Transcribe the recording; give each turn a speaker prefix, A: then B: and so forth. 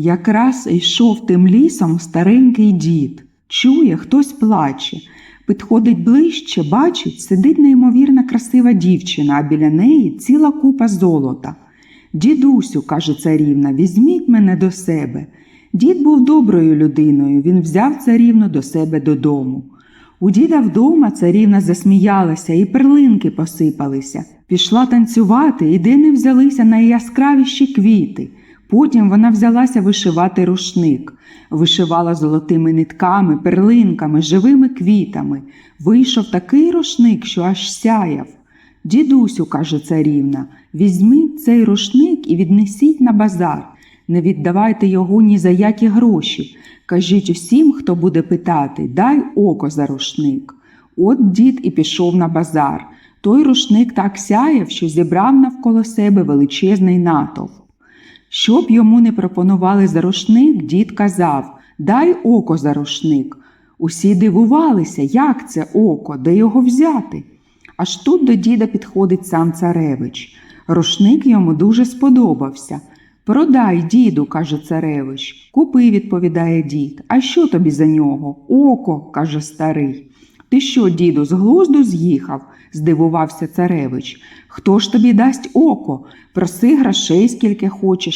A: Якраз йшов тим лісом старенький дід. Чує, хтось плаче. Підходить ближче, бачить, сидить неймовірно красива дівчина, а біля неї ціла купа золота. Дідусю, каже царівна, візьміть мене до себе. Дід був доброю людиною, він взяв царівну до себе додому. У діда вдома царівна засміялася і перлинки посипалися. Пішла танцювати, і де не взялися найяскравіші квіти. Потім вона взялася вишивати рушник, вишивала золотими нитками, перлинками, живими квітами. Вийшов такий рушник, що аж сяяв. Дідусю, каже царівна, візьміть цей рушник і віднесіть на базар. Не віддавайте його ні за які гроші. Кажіть усім, хто буде питати, дай око за рушник. От дід і пішов на базар. Той рушник так сяяв, що зібрав навколо себе величезний натовп. Щоб йому не пропонували за рушник, дід казав Дай око за рушник. Усі дивувалися, як це око, де його взяти. Аж тут до діда підходить сам царевич. Рушник йому дуже сподобався. Продай, діду, каже царевич. Купи, відповідає дід. А що тобі за нього? Око, каже старий. Ти що, діду, з глузду з'їхав? здивувався царевич. Хто ж тобі дасть око? Проси грошей, скільки хочеш,